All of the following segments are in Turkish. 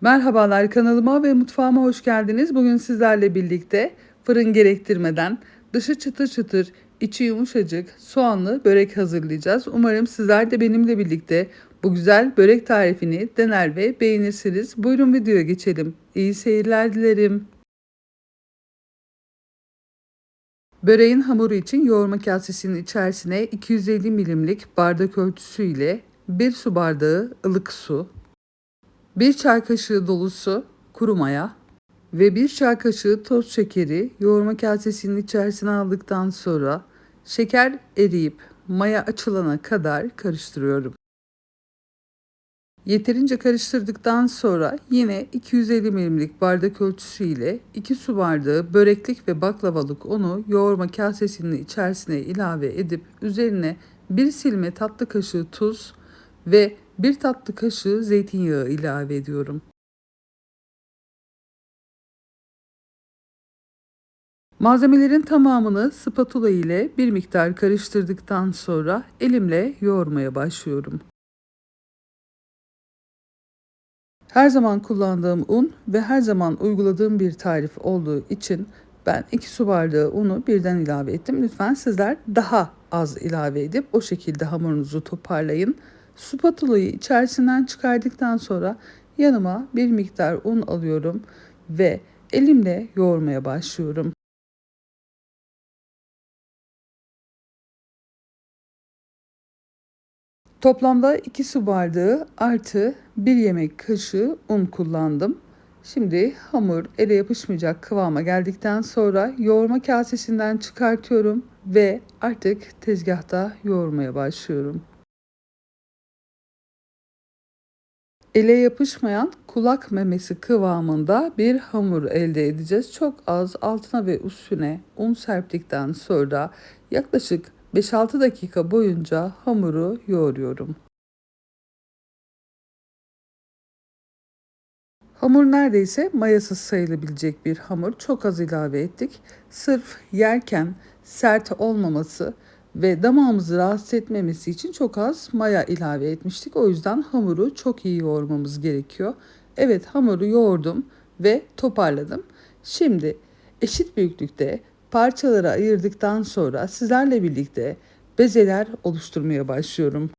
Merhabalar kanalıma ve mutfağıma hoş geldiniz. Bugün sizlerle birlikte fırın gerektirmeden dışı çıtır çıtır, içi yumuşacık soğanlı börek hazırlayacağız. Umarım sizler de benimle birlikte bu güzel börek tarifini dener ve beğenirsiniz. Buyurun videoya geçelim. İyi seyirler dilerim. Böreğin hamuru için yoğurma kasesinin içerisine 250 milimlik bardak ölçüsü ile 1 su bardağı ılık su, 1 çay kaşığı dolusu kuru maya ve 1 çay kaşığı toz şekeri yoğurma kasesinin içerisine aldıktan sonra şeker eriyip maya açılana kadar karıştırıyorum. Yeterince karıştırdıktan sonra yine 250 milimlik bardak ölçüsü ile 2 su bardağı böreklik ve baklavalık unu yoğurma kasesinin içerisine ilave edip üzerine 1 silme tatlı kaşığı tuz ve 1 tatlı kaşığı zeytinyağı ilave ediyorum. Malzemelerin tamamını spatula ile bir miktar karıştırdıktan sonra elimle yoğurmaya başlıyorum. Her zaman kullandığım un ve her zaman uyguladığım bir tarif olduğu için ben 2 su bardağı unu birden ilave ettim. Lütfen sizler daha az ilave edip o şekilde hamurunuzu toparlayın. Spatulayı içerisinden çıkardıktan sonra yanıma bir miktar un alıyorum ve elimle yoğurmaya başlıyorum. Toplamda 2 su bardağı artı 1 yemek kaşığı un kullandım. Şimdi hamur ele yapışmayacak kıvama geldikten sonra yoğurma kasesinden çıkartıyorum ve artık tezgahta yoğurmaya başlıyorum. Ele yapışmayan kulak memesi kıvamında bir hamur elde edeceğiz. Çok az altına ve üstüne un serptikten sonra yaklaşık 5-6 dakika boyunca hamuru yoğuruyorum. Hamur neredeyse mayasız sayılabilecek bir hamur. Çok az ilave ettik. Sırf yerken sert olmaması ve damağımızı rahatsız etmemesi için çok az maya ilave etmiştik. O yüzden hamuru çok iyi yoğurmamız gerekiyor. Evet hamuru yoğurdum ve toparladım. Şimdi eşit büyüklükte parçalara ayırdıktan sonra sizlerle birlikte bezeler oluşturmaya başlıyorum.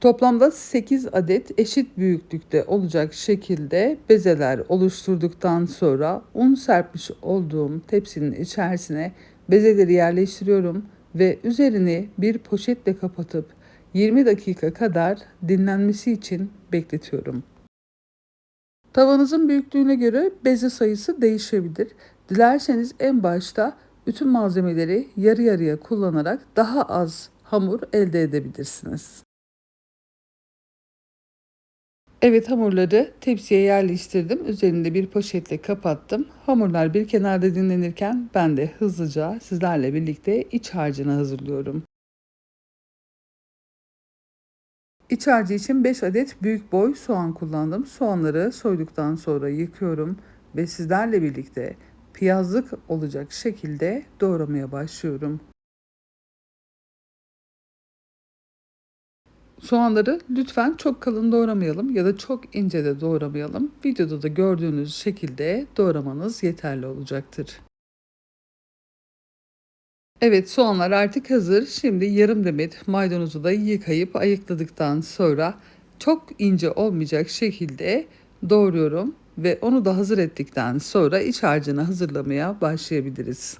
Toplamda 8 adet eşit büyüklükte olacak şekilde bezeler oluşturduktan sonra un serpmiş olduğum tepsinin içerisine bezeleri yerleştiriyorum ve üzerini bir poşetle kapatıp 20 dakika kadar dinlenmesi için bekletiyorum. Tavanızın büyüklüğüne göre beze sayısı değişebilir. Dilerseniz en başta bütün malzemeleri yarı yarıya kullanarak daha az hamur elde edebilirsiniz. Evet hamurları tepsiye yerleştirdim. Üzerinde bir poşetle kapattım. Hamurlar bir kenarda dinlenirken ben de hızlıca sizlerle birlikte iç harcını hazırlıyorum. İç harcı için 5 adet büyük boy soğan kullandım. Soğanları soyduktan sonra yıkıyorum ve sizlerle birlikte piyazlık olacak şekilde doğramaya başlıyorum. Soğanları lütfen çok kalın doğramayalım ya da çok ince de doğramayalım. Videoda da gördüğünüz şekilde doğramanız yeterli olacaktır. Evet soğanlar artık hazır. Şimdi yarım demet maydanozu da yıkayıp ayıkladıktan sonra çok ince olmayacak şekilde doğruyorum ve onu da hazır ettikten sonra iç harcını hazırlamaya başlayabiliriz.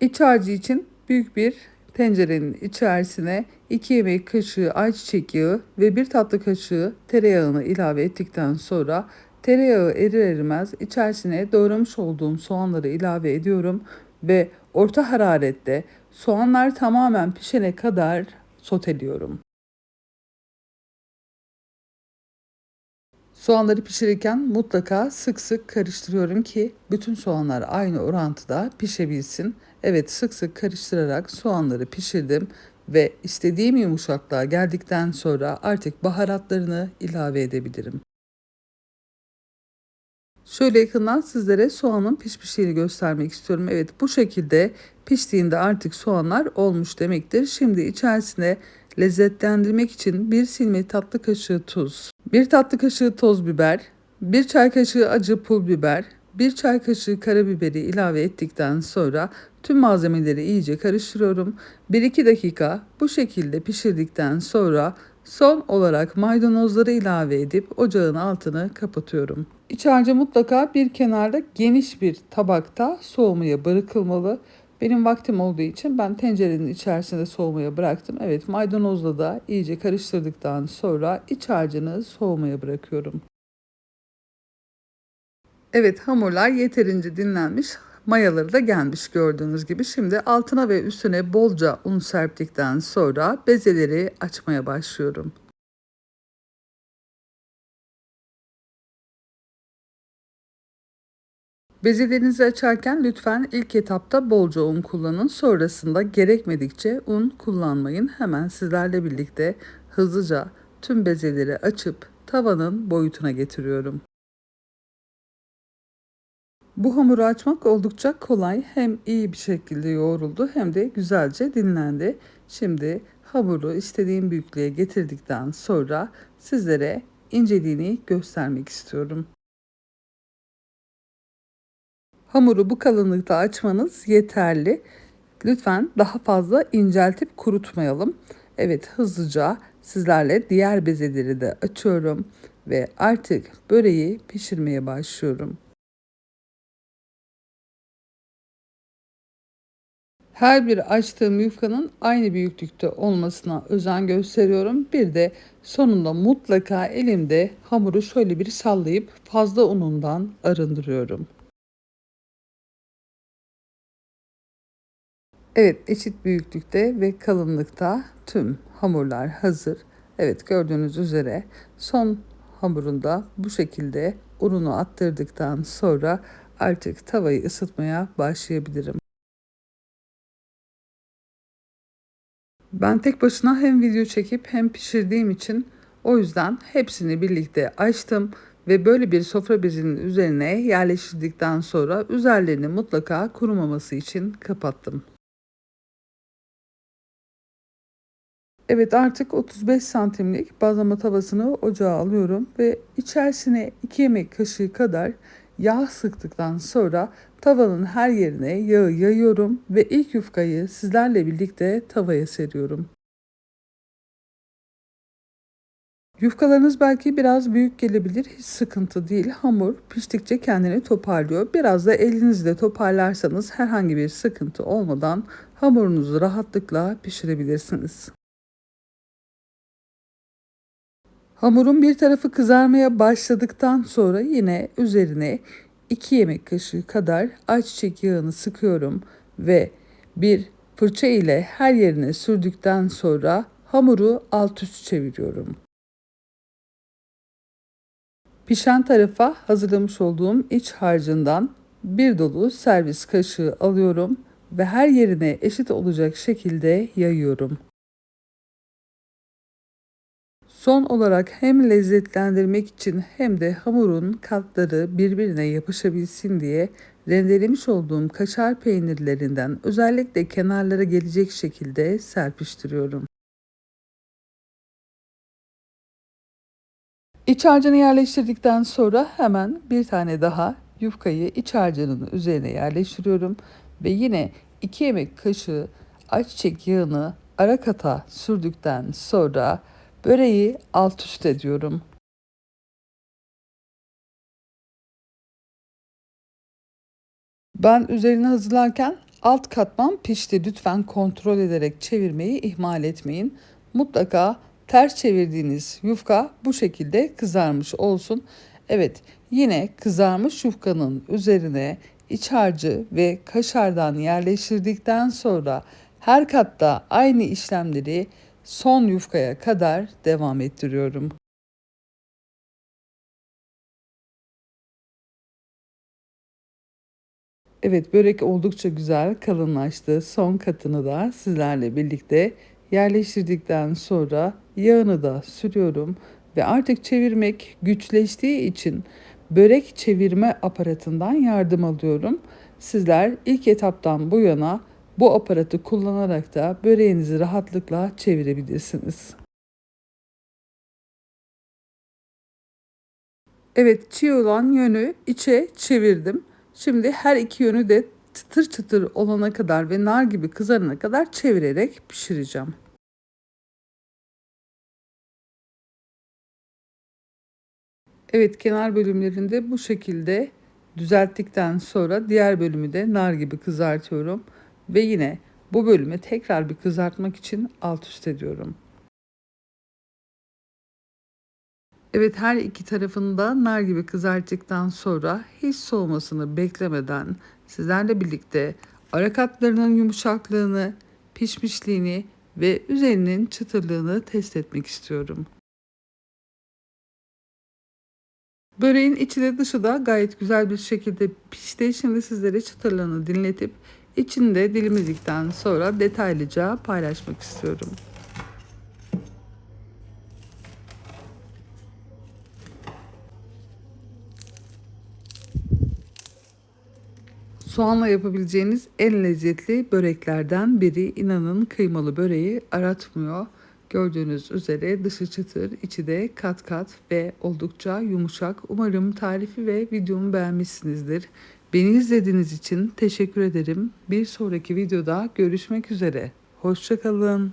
İç harcı için büyük bir tencerenin içerisine 2 yemek kaşığı ayçiçek yağı ve 1 tatlı kaşığı tereyağını ilave ettikten sonra tereyağı erir erimez içerisine doğramış olduğum soğanları ilave ediyorum ve orta hararette soğanlar tamamen pişene kadar soteliyorum. Soğanları pişirirken mutlaka sık sık karıştırıyorum ki bütün soğanlar aynı orantıda pişebilsin. Evet sık sık karıştırarak soğanları pişirdim ve istediğim yumuşaklığa geldikten sonra artık baharatlarını ilave edebilirim. Şöyle yakından sizlere soğanın pişmişliğini göstermek istiyorum. Evet bu şekilde piştiğinde artık soğanlar olmuş demektir. Şimdi içerisine lezzetlendirmek için 1 silme tatlı kaşığı tuz, 1 tatlı kaşığı toz biber, 1 çay kaşığı acı pul biber, 1 çay kaşığı karabiberi ilave ettikten sonra tüm malzemeleri iyice karıştırıyorum. 1-2 dakika bu şekilde pişirdikten sonra son olarak maydanozları ilave edip ocağın altını kapatıyorum. İç harcı mutlaka bir kenarda geniş bir tabakta soğumaya bırakılmalı. Benim vaktim olduğu için ben tencerenin içerisinde soğumaya bıraktım. Evet maydanozla da iyice karıştırdıktan sonra iç harcını soğumaya bırakıyorum. Evet hamurlar yeterince dinlenmiş. Mayaları da gelmiş gördüğünüz gibi. Şimdi altına ve üstüne bolca un serptikten sonra bezeleri açmaya başlıyorum. Bezelerinizi açarken lütfen ilk etapta bolca un kullanın. Sonrasında gerekmedikçe un kullanmayın. Hemen sizlerle birlikte hızlıca tüm bezeleri açıp tavanın boyutuna getiriyorum. Bu hamuru açmak oldukça kolay. Hem iyi bir şekilde yoğruldu hem de güzelce dinlendi. Şimdi hamuru istediğim büyüklüğe getirdikten sonra sizlere inceliğini göstermek istiyorum. Hamuru bu kalınlıkta açmanız yeterli. Lütfen daha fazla inceltip kurutmayalım. Evet hızlıca sizlerle diğer bezeleri de açıyorum ve artık böreği pişirmeye başlıyorum. Her bir açtığım yufkanın aynı büyüklükte olmasına özen gösteriyorum. Bir de sonunda mutlaka elimde hamuru şöyle bir sallayıp fazla unundan arındırıyorum. Evet eşit büyüklükte ve kalınlıkta tüm hamurlar hazır. Evet gördüğünüz üzere son hamurunda bu şekilde ununu attırdıktan sonra artık tavayı ısıtmaya başlayabilirim. Ben tek başına hem video çekip hem pişirdiğim için o yüzden hepsini birlikte açtım ve böyle bir sofra bezinin üzerine yerleştirdikten sonra üzerlerini mutlaka kurumaması için kapattım. Evet artık 35 santimlik bazlama tavasını ocağa alıyorum ve içerisine 2 yemek kaşığı kadar yağ sıktıktan sonra tavanın her yerine yağı yayıyorum ve ilk yufkayı sizlerle birlikte tavaya seriyorum. Yufkalarınız belki biraz büyük gelebilir. Hiç sıkıntı değil. Hamur piştikçe kendini toparlıyor. Biraz da elinizle toparlarsanız herhangi bir sıkıntı olmadan hamurunuzu rahatlıkla pişirebilirsiniz. Hamurun bir tarafı kızarmaya başladıktan sonra yine üzerine 2 yemek kaşığı kadar ayçiçek yağını sıkıyorum ve bir fırça ile her yerine sürdükten sonra hamuru alt üst çeviriyorum. Pişen tarafa hazırlamış olduğum iç harcından bir dolu servis kaşığı alıyorum ve her yerine eşit olacak şekilde yayıyorum. Son olarak hem lezzetlendirmek için hem de hamurun katları birbirine yapışabilsin diye rendelemiş olduğum kaşar peynirlerinden özellikle kenarlara gelecek şekilde serpiştiriyorum. İç harcını yerleştirdikten sonra hemen bir tane daha yufkayı iç harcının üzerine yerleştiriyorum ve yine 2 yemek kaşığı ayçiçek yağını ara kata sürdükten sonra Böreği alt üst ediyorum. Ben üzerine hazırlarken alt katman pişti. Lütfen kontrol ederek çevirmeyi ihmal etmeyin. Mutlaka ters çevirdiğiniz yufka bu şekilde kızarmış olsun. Evet yine kızarmış yufkanın üzerine iç harcı ve kaşardan yerleştirdikten sonra her katta aynı işlemleri son yufkaya kadar devam ettiriyorum. Evet börek oldukça güzel kalınlaştı. Son katını da sizlerle birlikte yerleştirdikten sonra yağını da sürüyorum ve artık çevirmek güçleştiği için börek çevirme aparatından yardım alıyorum. Sizler ilk etaptan bu yana Bu aparatı kullanarak da böreğinizi rahatlıkla çevirebilirsiniz. Evet çiğ olan yönü içe çevirdim. Şimdi her iki yönü de çıtır çıtır olana kadar ve nar gibi kızarana kadar çevirerek pişireceğim. Evet kenar bölümlerinde bu şekilde düzelttikten sonra diğer bölümü de nar gibi kızartıyorum. Ve yine bu bölümü tekrar bir kızartmak için alt üst ediyorum. Evet her iki tarafını da nar gibi kızarttıktan sonra hiç soğumasını beklemeden sizlerle birlikte ara katlarının yumuşaklığını, pişmişliğini ve üzerinin çıtırlığını test etmek istiyorum. Böreğin içi de dışı da gayet güzel bir şekilde pişti. Şimdi sizlere çıtırlığını dinletip içinde dilimledikten sonra detaylıca paylaşmak istiyorum. Soğanla yapabileceğiniz en lezzetli böreklerden biri. İnanın kıymalı böreği aratmıyor. Gördüğünüz üzere dışı çıtır, içi de kat kat ve oldukça yumuşak. Umarım tarifi ve videomu beğenmişsinizdir. Beni izlediğiniz için teşekkür ederim. Bir sonraki videoda görüşmek üzere. Hoşçakalın.